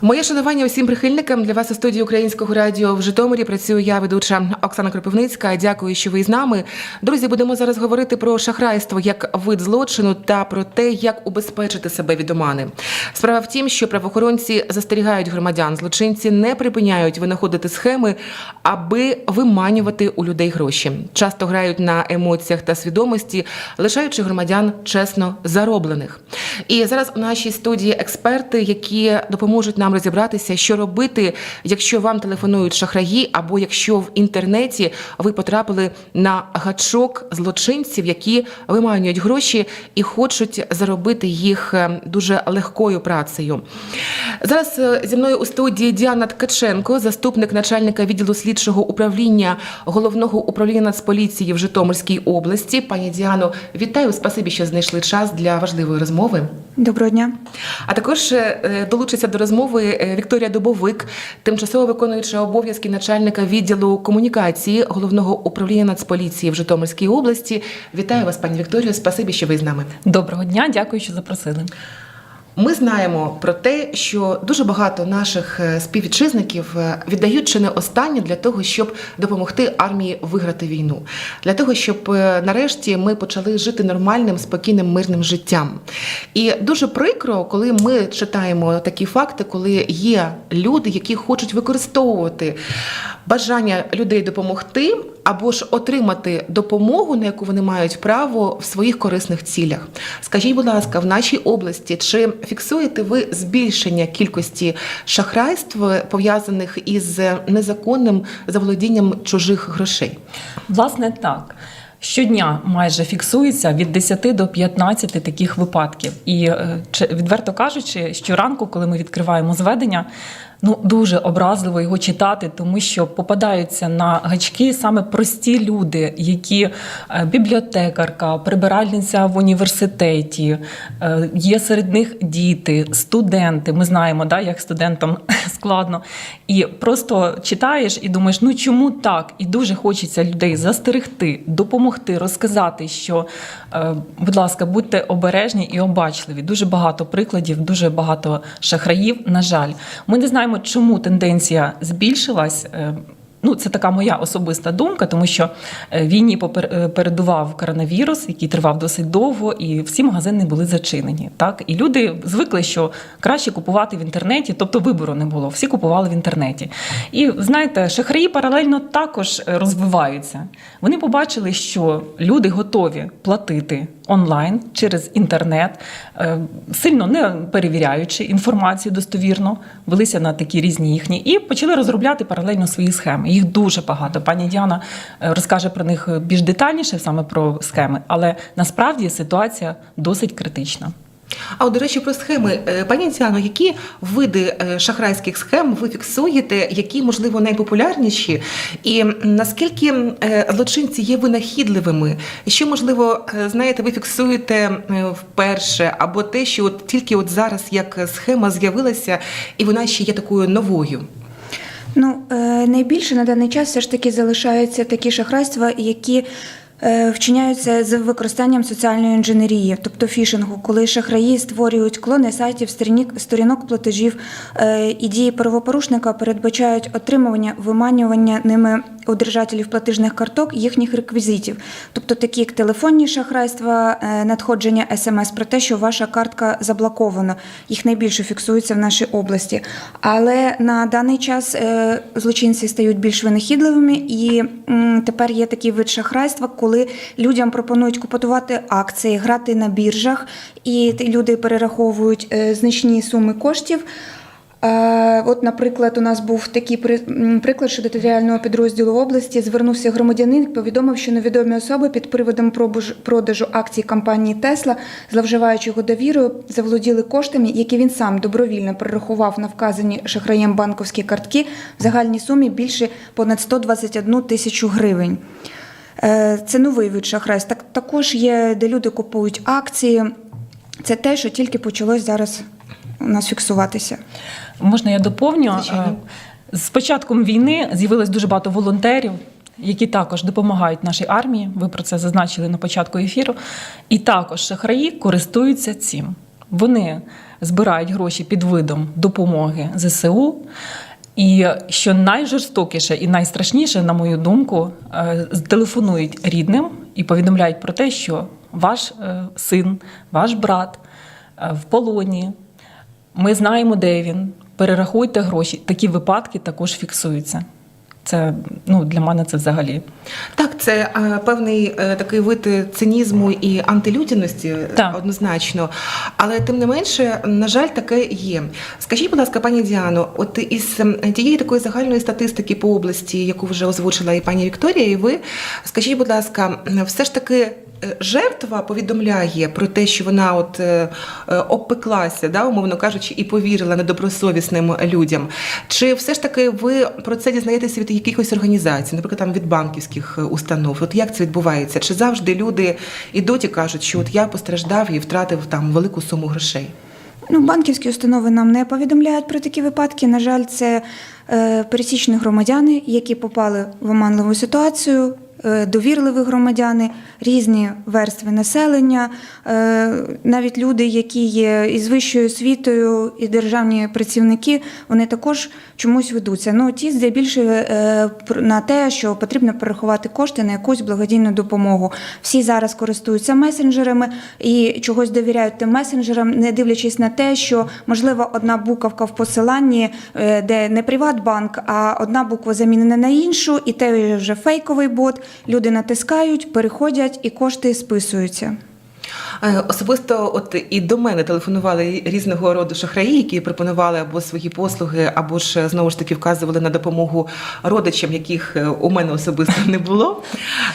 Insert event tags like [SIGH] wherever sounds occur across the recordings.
Моє шанування усім прихильникам для вас у студії Українського радіо в Житомирі. Працюю я, ведуча Оксана Кропивницька. Дякую, що ви з нами. Друзі, будемо зараз говорити про шахрайство як вид злочину та про те, як убезпечити себе від омани. Справа в тім, що правоохоронці застерігають громадян. Злочинці не припиняють винаходити схеми, аби виманювати у людей гроші. Часто грають на емоціях та свідомості, лишаючи громадян чесно зароблених. І зараз у нашій студії експерти, які допоможуть нам розібратися, що робити, якщо вам телефонують шахраї, або якщо в інтернеті ви потрапили на гачок злочинців, які виманюють гроші і хочуть заробити їх е, дуже легкою працею. Зараз е, зі мною у студії Діана Ткаченко, заступник начальника відділу слідчого управління головного управління Нацполіції в Житомирській області. Пані Діано, вітаю! Спасибі, що знайшли час для важливої розмови. Доброго дня. А також е, долучиться до розмови е, Вікторія Дубовик, тимчасово виконуюча обов'язки начальника відділу комунікації головного управління Нацполіції в Житомирській області. Вітаю вас, пані Вікторію. Спасибі, що ви з нами. Доброго дня, дякую, що запросили. Ми знаємо про те, що дуже багато наших е, співвітчизників е, віддають чи не останнє для того, щоб допомогти армії виграти війну, для того, щоб е, нарешті ми почали жити нормальним, спокійним, мирним життям. І дуже прикро, коли ми читаємо такі факти, коли є люди, які хочуть використовувати бажання людей допомогти або ж отримати допомогу, на яку вони мають право в своїх корисних цілях. Скажіть, будь ласка, в нашій області чи фіксуєте ви збільшення кількості шахрайств пов'язаних із незаконним заволодінням чужих грошей? Власне, так. Щодня майже фіксується від 10 до 15 таких випадків. І е, відверто кажучи, щоранку, коли ми відкриваємо зведення, ну дуже образливо його читати, тому що попадаються на гачки саме прості люди, які е, бібліотекарка, прибиральниця в університеті, е, є серед них діти, студенти. Ми знаємо, да, як студентам [LAUGHS] складно. І просто читаєш і думаєш, ну чому так? І дуже хочеться людей застерегти, допомогти, розказати, що, е, будь ласка, будьте обережні і обачливі. Дуже багато прикладів, дуже багато шахраїв. На жаль, ми не знаємо, чому тенденція збільшилась. Е, Ну, це така моя особиста думка, тому що е, війні е, передував коронавірус, який тривав досить довго, і всі магазини були зачинені. Так і люди звикли, що краще купувати в інтернеті, тобто вибору не було. Всі купували в інтернеті. І знаєте, шахраї паралельно також розвиваються. Вони побачили, що люди готові платити онлайн через інтернет, е, сильно не перевіряючи інформацію достовірно, велися на такі різні їхні і почали розробляти паралельно свої схеми. Їх дуже багато. Пані Діана е, розкаже про них більш детальніше, саме про схеми, але насправді ситуація досить критична. А от, до речі, про схеми. Е, Пані Діано, які види е, шахрайських схем ви фіксуєте, які, можливо, найпопулярніші? І наскільки е, злочинці є винахідливими? Що, можливо, знаєте, ви фіксуєте вперше, або те, що от тільки от зараз як схема з'явилася, і вона ще є такою новою? Ну, найбільше на даний час все ж таки залишаються такі шахрайства, які вчиняються з використанням соціальної інженерії, тобто фішингу, коли шахраї створюють клони сайтів, сторінок платежів е, і дії правопорушника передбачають отримування, виманювання ними у держателів платіжних карток їхніх реквізитів, тобто такі як телефонні шахрайства, е, надходження смс про те, що ваша картка заблокована. Їх найбільше фіксується в нашій області. Але на даний час е, злочинці стають більш винахідливими, і тепер є такий вид шахрайства, коли людям пропонують купувати акції, грати на біржах, і люди перераховують е, значні суми коштів. Е, От, наприклад, у нас був такий приклад, що до територіального підрозділу області звернувся громадянин, повідомив, що невідомі особи під приводом продажу акцій компанії Тесла, зловживаючи його довірою, заволоділи коштами, які він сам добровільно перерахував на вказані шахраєм банковські картки в загальній сумі більше понад 121 тисячу гривень. Це новий вид шахрайств. Так, також є, де люди купують акції. Це те, що тільки почалось зараз у нас фіксуватися. Можна я доповню? Звичайно. Е, З початком війни з'явилось дуже багато волонтерів, які також допомагають нашій армії. Ви про це зазначили на початку ефіру. І також шахраї користуються цим. Вони збирають гроші під видом допомоги ЗСУ. І що найжорстокіше і найстрашніше, на мою думку, е, телефонують рідним і повідомляють про те, що ваш е, син, ваш брат е, в полоні. Ми знаємо, де він. Перерахуйте гроші. Такі випадки також фіксуються. Це ну для мене це взагалі. Так, це е, певний е, такий вид цинізму і антилюдяності е, Так. однозначно. Але тим не менше, на жаль, таке є. Скажіть, будь ласка, пані Діано, от із тієї такої загальної статистики по області, яку вже озвучила і пані Вікторія, і ви скажіть, будь ласка, все ж таки. Е, Жертва повідомляє про те, що вона от е, е, обпеклася, да, умовно кажучи, і повірила недобросовісним людям. Чи все ж таки ви про це дізнаєтеся від якихось організацій, наприклад, там від банківських установ? От як це відбувається? Чи завжди люди ідуть і кажуть, що от я постраждав і втратив там велику суму грошей? Ну, банківські установи нам не повідомляють про такі випадки. На жаль, це е, пересічні громадяни, які попали в оманливу ситуацію, довірливі громадяни, різні верстви населення, е, навіть люди, які є із вищою освітою, і державні працівники, вони також чомусь ведуться. Ну, ті здебільшого е, пр- на те, що потрібно перерахувати кошти на якусь благодійну допомогу. Всі зараз користуються месенджерами і чогось довіряють тим месенджерам, не дивлячись на те, що можливо одна буковка в посиланні, е, де не Приватбанк, а одна буква замінена на іншу, і те вже фейковий бот. Люди натискають, переходять і кошти списуються. Е, Особисто, от і до мене телефонували різного роду шахраї, які пропонували або свої послуги, або ж знову ж таки вказували на допомогу родичам, яких е, у мене особисто не було.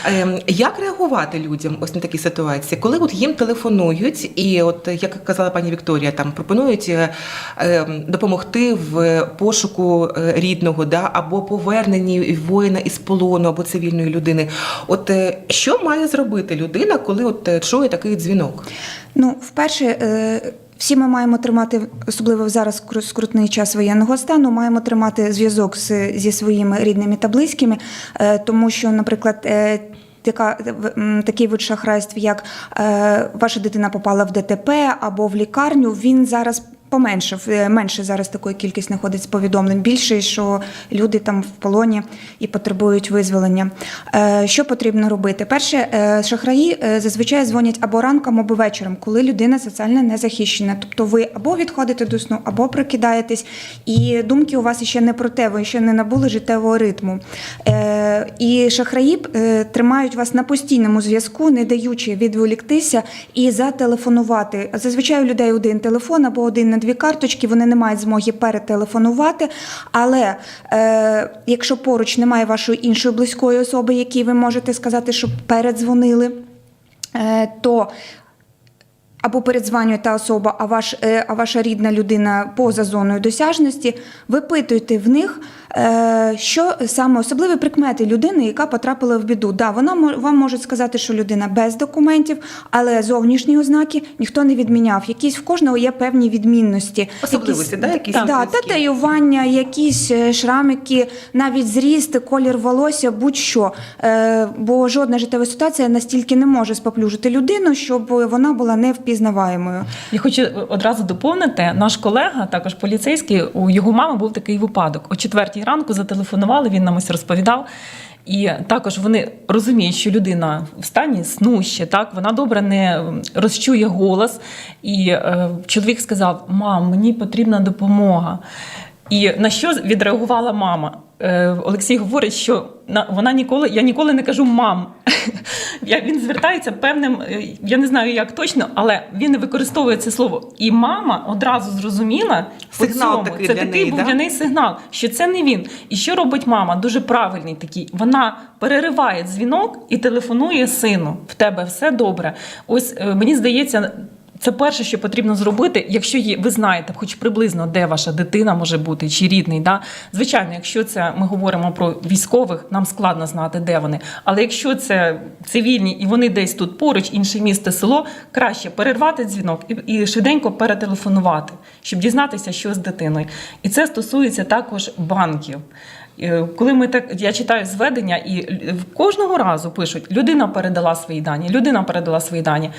Ем, Як реагувати людям ось на такі ситуації, коли от їм телефонують, і от як казала пані Вікторія, там пропонують е, ем, допомогти в пошуку е, рідного, да, або поверненні воїна із полону, або цивільної людини. От е, що має зробити людина, коли от е, чує такий дзвінок? Ну, вперше, е, всі ми маємо тримати, особливо зараз кру- скрутний час воєнного стану, маємо тримати зв'язок зі своїми рідними та близькими, е, тому що, наприклад, е, Така такий вид шахрайств, як ваша дитина попала в ДТП або в лікарню, він зараз поменшив. Е, Менше зараз такої кількість знаходиться повідомлень. Більше, що люди там в полоні і потребують визволення. Е, Що потрібно робити? Перше, е, шахраї зазвичай дзвонять або ранком, або вечором, коли людина соціально не захищена. Тобто ви або відходите до сну, або прокидаєтесь, і думки у вас ще не про те, ви ще не набули життєвого ритму. І шахраї тримають вас на постійному зв'язку, не даючи відволіктися і зателефонувати. Зазвичай у людей один телефон або один на дві карточки, вони не мають змоги перетелефонувати. Але е, якщо поруч немає вашої іншої близької особи, якій ви можете сказати, щоб передзвонили, е, то або передзвонює та особа, а, ваш, е, а ваша рідна людина поза зоною досяжності, випитуйте в них, що саме особливі прикмети людини, яка потрапила в біду. Да, вона вам може сказати, що людина без документів, але зовнішні ознаки ніхто не відміняв. Якісь в кожного є певні відмінності. Особливості, да, якісь да, людські? татуювання, якісь е, шрамики, навіть зріст, колір волосся, будь-що. Е, бо жодна життєва ситуація настільки не може споплюжити людину, щоб вона була невпізнаваємою. Я хочу одразу доповнити. Наш колега, також поліцейський, у його мами був такий випадок. О четвертій ранку зателефонували, він нам ось розповідав. І також вони розуміють, що людина в стані сну ще, так вона добре не розчує голос. І е, чоловік сказав: Мам, мені потрібна допомога. І на що відреагувала мама? Е, Олексій говорить, що на- вона ніколи, я ніколи не кажу мам. [LAUGHS] Він звертається певним, е, я не знаю як точно, але він не використовує це слово. І мама одразу зрозуміла Сигнал цьому. такий це для такий неї, був да? для неї сигнал, що це не він. І що робить мама? Дуже правильний такий. Вона перериває дзвінок і телефонує сину. В тебе все добре. Ось е, мені здається. Це перше, що потрібно зробити, якщо є, ви знаєте, хоч приблизно де ваша дитина може бути чи рідний. Да? Звичайно, якщо це ми говоримо про військових, нам складно знати, де вони. Але якщо це цивільні і вони десь тут поруч, інше місто, село, краще перервати дзвінок і, і швиденько перетелефонувати, щоб дізнатися, що з дитиною. І це стосується також банків. Е, Коли ми так я читаю зведення, і л- кожного разу пишуть: людина передала свої дані, людина передала свої дані.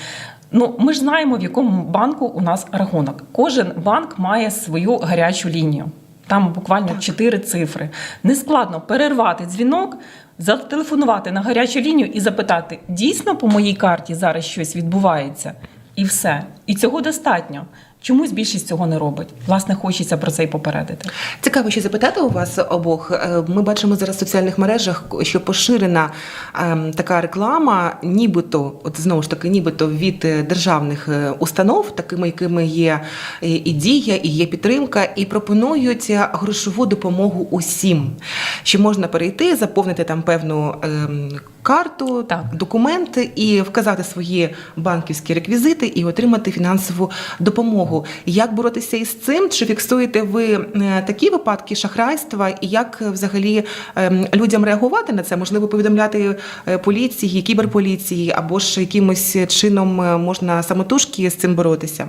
Ну, ми ж знаємо, в якому банку у нас рахунок. Кожен банк має свою гарячу лінію. Там буквально чотири цифри. Нескладно перервати дзвінок, зателефонувати на гарячу лінію і запитати: дійсно по моїй карті зараз щось відбувається? І все. І цього достатньо. Чомусь більшість цього не робить. Власне, хочеться про це й попередити. Цікаво, ще запитати у вас обох. Е, Ми бачимо зараз в соціальних мережах, що поширена ем, така реклама, нібито, от знову ж таки, нібито від е, державних е, установ, такими, якими є і дія, і є підтримка, і пропонують грошову допомогу усім, що можна перейти, заповнити там певну ем, карту, Так. документи і вказати свої банківські реквізити і отримати фінансову допомогу. Як боротися із цим? Чи фіксуєте ви е, такі випадки шахрайства, і як е, взагалі ем, людям реагувати на це? Можливо, повідомляти е, поліції, кіберполіції, або ж якимось чином можна самотужки з цим боротися?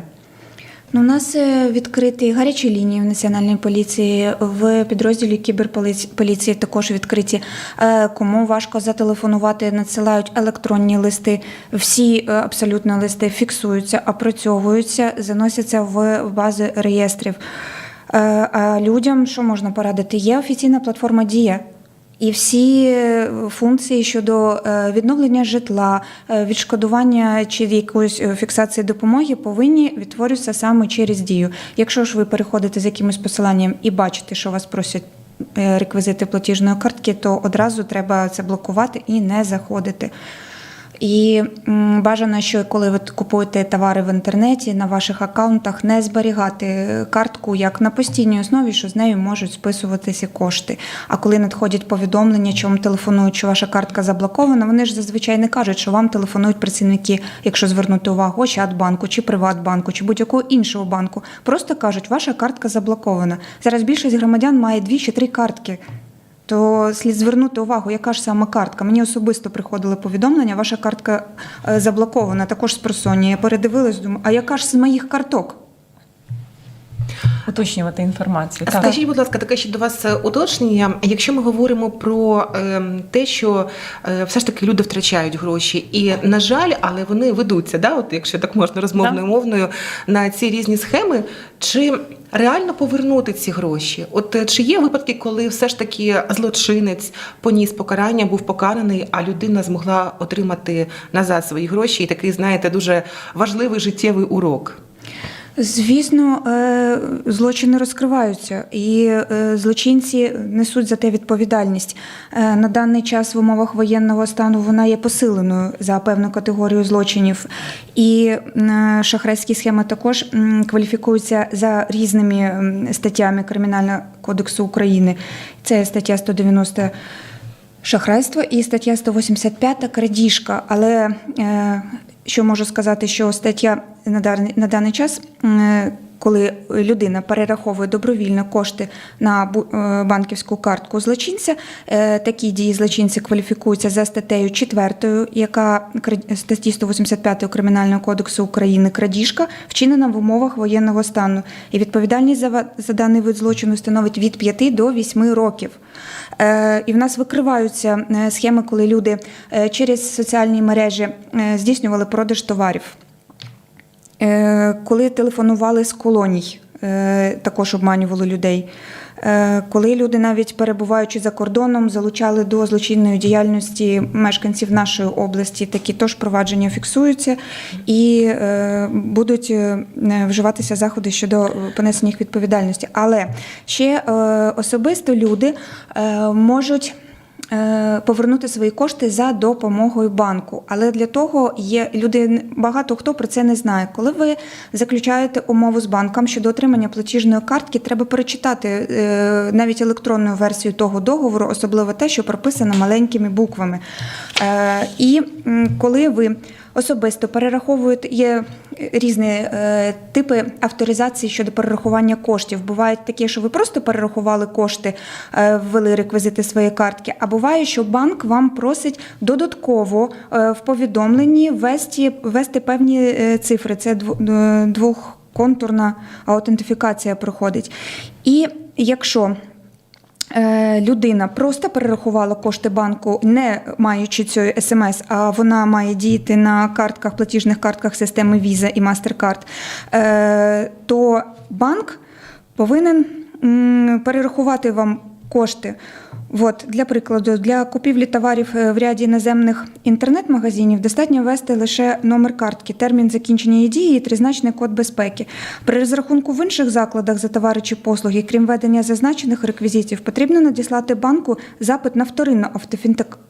Ну, у нас е, відкриті гарячі лінії в національній поліції, в підрозділі кіберполіції також відкриті. Е, Кому важко зателефонувати, надсилають електронні листи. Всі е, абсолютно листи фіксуються, опрацьовуються, заносяться в бази реєстрів. А людям що можна порадити? Є офіційна платформа Дія. І всі е, функції щодо е, відновлення житла, е, відшкодування чи якоїсь фіксації допомоги повинні відтворюватися саме через дію. Якщо ж ви переходите з якимось посиланням і бачите, що вас просять реквізити платіжної картки, то одразу треба це блокувати і не заходити. І бажано, що коли ви купуєте товари в інтернеті на ваших аккаунтах, не зберігати картку як на постійній основі, що з нею можуть списуватися кошти. А коли надходять повідомлення, чи вам телефонують, що ваша картка заблокована, вони ж зазвичай не кажуть, що вам телефонують працівники, якщо звернути увагу, Ощадбанку, чи Приватбанку, чи будь-якого іншого банку. Просто кажуть, ваша картка заблокована. Зараз більшість громадян має дві чи три картки. То слід звернути увагу, яка ж саме картка. Мені особисто приходили повідомлення, ваша картка е, заблокована, також з просоння. Я передивилась, думаю, а яка ж з моїх карток? Уточнювати інформацію. Так. Скажіть, будь ласка, таке ще до вас е, уточнення. Якщо ми говоримо про ем, те, що е, все ж таки люди втрачають гроші, і на жаль, але вони ведуться, да, от якщо так можна розмовною мовною, на ці різні схеми, чи реально повернути ці гроші? От е, чи є випадки, коли все ж таки злочинець поніс покарання, був покараний, а людина змогла отримати назад свої гроші, і такий, знаєте, дуже важливий життєвий урок? Звісно, е, злочини розкриваються, і е, злочинці несуть за те відповідальність. Е, На даний час в умовах воєнного стану вона є посиленою за певну категорію злочинів. І шахрайські схеми також кваліфікуються за різними статтями Кримінального кодексу України. Це стаття 190 шахрайство і стаття 185 крадіжка. Але що можу сказати, що стаття на даний, час, е, коли людина перераховує добровільно кошти на е, банківську картку злочинця, е, такі дії злочинці кваліфікуються за статтею 4, яка статті 185 Кримінального кодексу України крадіжка, вчинена в умовах воєнного стану. І відповідальність за, за даний вид злочину становить від 5 до 8 років. Е, І в нас викриваються схеми, коли люди через соціальні мережі здійснювали продаж товарів. Е, Коли телефонували з колоній, е, також обманювали людей. Е, Коли люди, навіть перебуваючи за кордоном, залучали до злочинної діяльності мешканців нашої області, такі теж провадження фіксуються і будуть вживатися заходи щодо понесення їх відповідальності. Але ще особисто люди можуть повернути свої кошти за допомогою банку. Але для того є люди, багато хто про це не знає. Коли ви заключаєте умову з банком щодо отримання платіжної картки, треба перечитати е, навіть електронну версію того договору, особливо те, що прописано маленькими буквами. Е, І коли ви особисто перераховуєте, є різні е, типи авторизації щодо перерахування коштів. Бувають такі, що ви просто перерахували кошти, е, ввели реквізити своєї картки. А буває, що банк вам просить додатково е, в повідомленні ввести, ввести певні е, цифри. Це е, двохконтурна аутентифікація проходить. І якщо е, людина просто перерахувала кошти банку, не маючи цієї смс, а вона має діяти на картках, платіжних картках системи Visa і MasterCard, е, то банк повинен перерахувати вам кошти. От, для прикладу, для купівлі товарів е, в ряді іноземних інтернет-магазинів достатньо ввести лише номер картки, термін закінчення її дії і тризначний код безпеки. При розрахунку в інших закладах за товари чи послуги, крім ведення зазначених реквізитів, потрібно надіслати банку запит на вторинну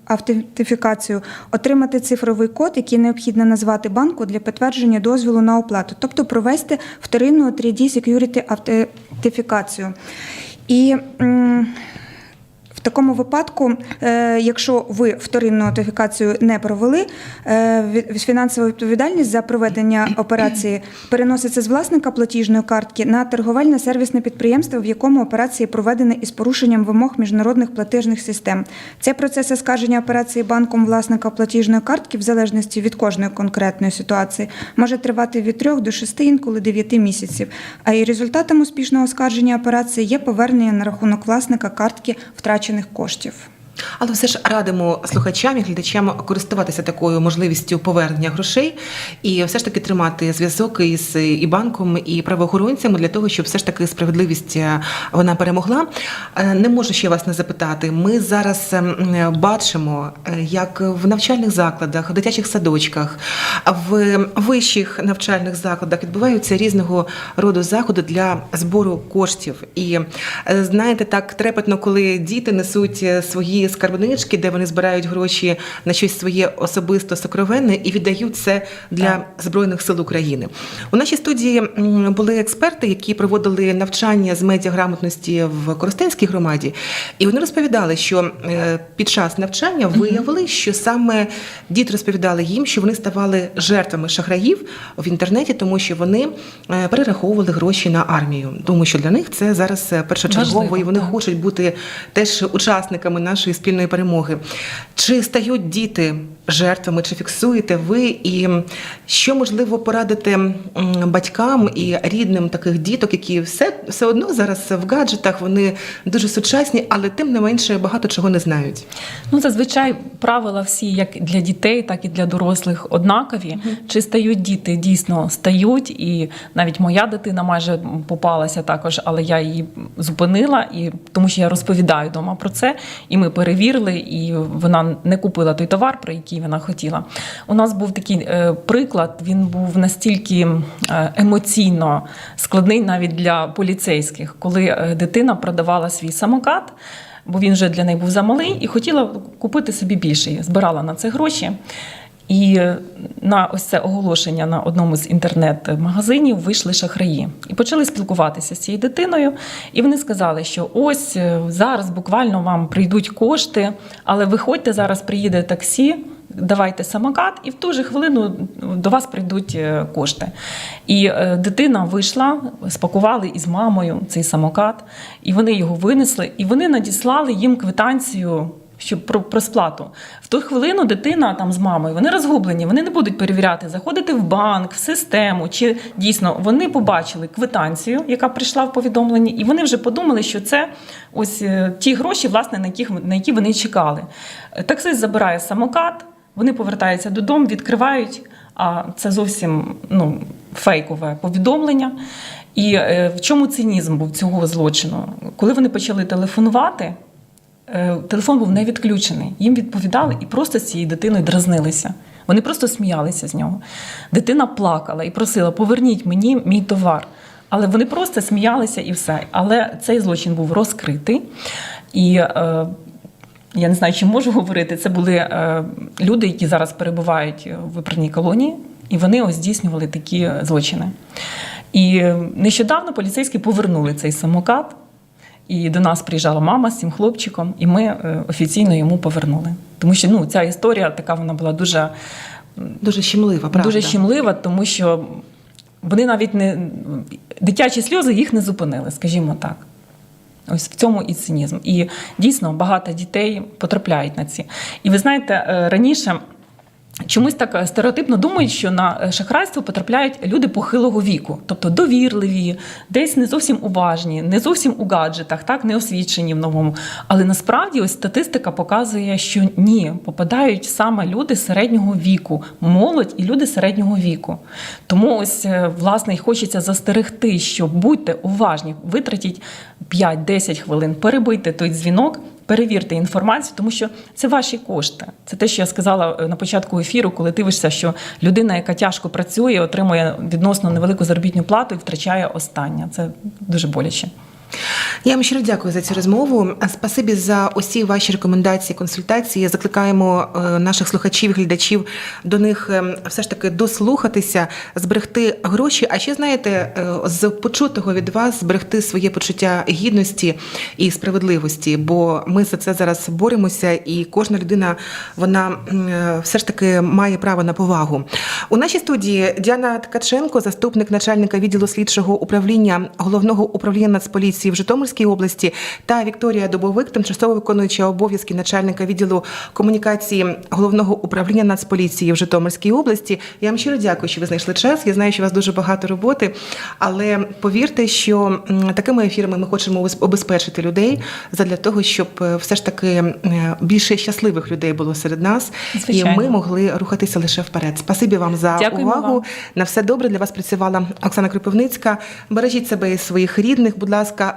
автентифікацію, отримати цифровий код, який необхідно назвати банку для підтвердження дозволу на оплату, тобто провести вторинну 3D Security автентифікацію. І такому випадку, е, якщо ви вторинну нотифікацію не провели, е, фінансова відповідальність за проведення операції переноситься з власника платіжної картки на торговельне сервісне підприємство, в якому операції проведені із порушенням вимог міжнародних платежних систем. Цей процес оскарження операції банком власника платіжної картки, в залежності від кожної конкретної ситуації, може тривати від 3 до 6, інколи 9 місяців. А і результатом успішного оскарження операції є повернення на рахунок власника картки втрачених коштів. Але все ж радимо слухачам і глядачам користуватися такою можливістю повернення грошей і все ж таки тримати зв'язок із і банком, і правоохоронцями для того, щоб все ж таки справедливість е, вона перемогла. Е, Не можу ще вас не запитати. Ми зараз бачимо, е, як в навчальних закладах, в дитячих садочках, в вищих навчальних закладах відбуваються різного роду заходи для збору коштів. І е, знаєте, так трепетно, коли діти несуть е, свої скарбнички, де вони збирають гроші на щось своє особисто сокровенне і віддають це для збройних сил України. У нашій студії були експерти, які проводили навчання з медіаграмотності в Коростенській громаді, і вони розповідали, що е, під час навчання виявили, що саме діти розповідали їм, що вони ставали жертвами шахраїв в інтернеті, тому що вони е, перераховували гроші на армію. Тому що для них це зараз е, першочергово, і вони хочуть бути теж учасниками нашої спільної перемоги. Чи стають діти жертвами, чи фіксуєте ви? І що можливо порадити батькам і рідним таких діток, які все, все одно зараз в гаджетах, вони дуже сучасні, але тим не менше багато чого не знають. Ну, зазвичай правила всі, як для дітей, так і для дорослих, однакові. Чи стають діти? Дійсно стають, і навіть моя дитина майже попалася також, але я її зупинила, і тому що я розповідаю вдома про це, і ми перевірили, і вона не купила той товар, про який вона хотіла. У нас був такий е, приклад, він був настільки е, емоційно складний навіть для поліцейських, коли е, дитина продавала свій самокат бо він вже для неї був замалий, і хотіла купити собі більший. Збирала на це гроші. І на ось це оголошення на одному з інтернет-магазинів вийшли шахраї і почали спілкуватися з цією дитиною. І вони сказали, що ось е, зараз буквально вам прийдуть кошти, але виходьте, зараз приїде таксі. Давайте самокат, і в ту же хвилину до вас прийдуть е, кошти. І е, дитина вийшла, спакували із мамою цей самокат, і вони його винесли, і вони надіслали їм квитанцію. Щоб про, про сплату в ту хвилину дитина там з мамою вони розгублені, вони не будуть перевіряти, заходити в банк, в систему, чи дійсно вони побачили квитанцію, яка прийшла в повідомленні, і вони вже подумали, що це ось е, ті гроші, власне, на яких на які вони чекали. Таксист забирає самокат, вони повертаються додому, відкривають. А це зовсім ну, фейкове повідомлення. І е, в чому цинізм був цього злочину? Коли вони почали телефонувати, телефон був не відключений. Їм відповідали і просто з цією дитиною дразнилися. Вони просто сміялися з нього. Дитина плакала і просила: поверніть мені мій товар. Але вони просто сміялися і все. Але цей злочин був розкритий. І е, я не знаю, чи можу говорити. Це були е, люди, які зараз перебувають в виправній колонії, і вони ось здійснювали такі е, злочини. І е, нещодавно поліцейські повернули цей самокат. І до нас приїжджала мама з цим хлопчиком, і ми е, офіційно йому повернули. Тому що ну, ця історія така вона була дуже, Дуже щемлива, правда? дуже щемлива, тому що вони навіть не дитячі сльози їх не зупинили, скажімо так. Ось в цьому і цинізм. І дійсно багато дітей потрапляють на ці. І ви знаєте, е, раніше Чомусь так е, стереотипно думають, що на е, шахрайство потрапляють люди похилого віку, тобто довірливі, десь не зовсім уважні, не зовсім у гаджетах, так не освічені в новому. Але насправді ось статистика показує, що ні, попадають саме люди середнього віку, молодь і люди середнього віку. Тому ось е, власне і хочеться застерегти, що будьте уважні, витратіть 5-10 хвилин, перебийте той дзвінок. Перевірте інформацію, тому що це ваші кошти. Це те, що я сказала е, на початку ефіру, коли дивишся, що людина, яка тяжко працює, отримує відносно невелику заробітну плату і втрачає останнє. Це дуже боляче. Я вам щиро дякую за цю розмову. Спасибі за усі ваші рекомендації, консультації. Закликаємо е, наших слухачів, глядачів до них е, все ж таки дослухатися, зберегти гроші. А ще знаєте, е, з почутого від вас зберегти своє почуття гідності і справедливості. Бо ми за це зараз боремося, і кожна людина вона все ж таки має право на повагу. У нашій студії Діана Ткаченко, заступник начальника відділу слідчого управління головного управління Нацполіції в Житомирській області, та Вікторія Добовик, тимчасово виконуюча обов'язки начальника відділу комунікації головного управління Нацполіції в Житомирській області. Я вам щиро дякую, що ви знайшли час. Я знаю, що у вас дуже багато роботи, але повірте, що такими ефірами ми хочемо обезпечити людей задля того, щоб е, все ж таки е, більше щасливих людей було серед нас, Звичайно. і ми могли рухатися лише вперед. Спасибі вам за Дякуємо увагу. вам. На все добре для вас працювала Оксана Кропивницька. Бережіть себе і своїх рідних. Будь ласка,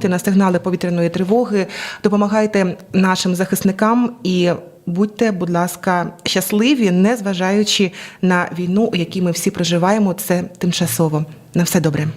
реагуйте на сигнали повітряної тривоги, допомагайте нашим захисникам і. Будьте, будь ласка, щасливі, не зважаючи на війну, у якій ми всі проживаємо. Це тимчасово. На все добре.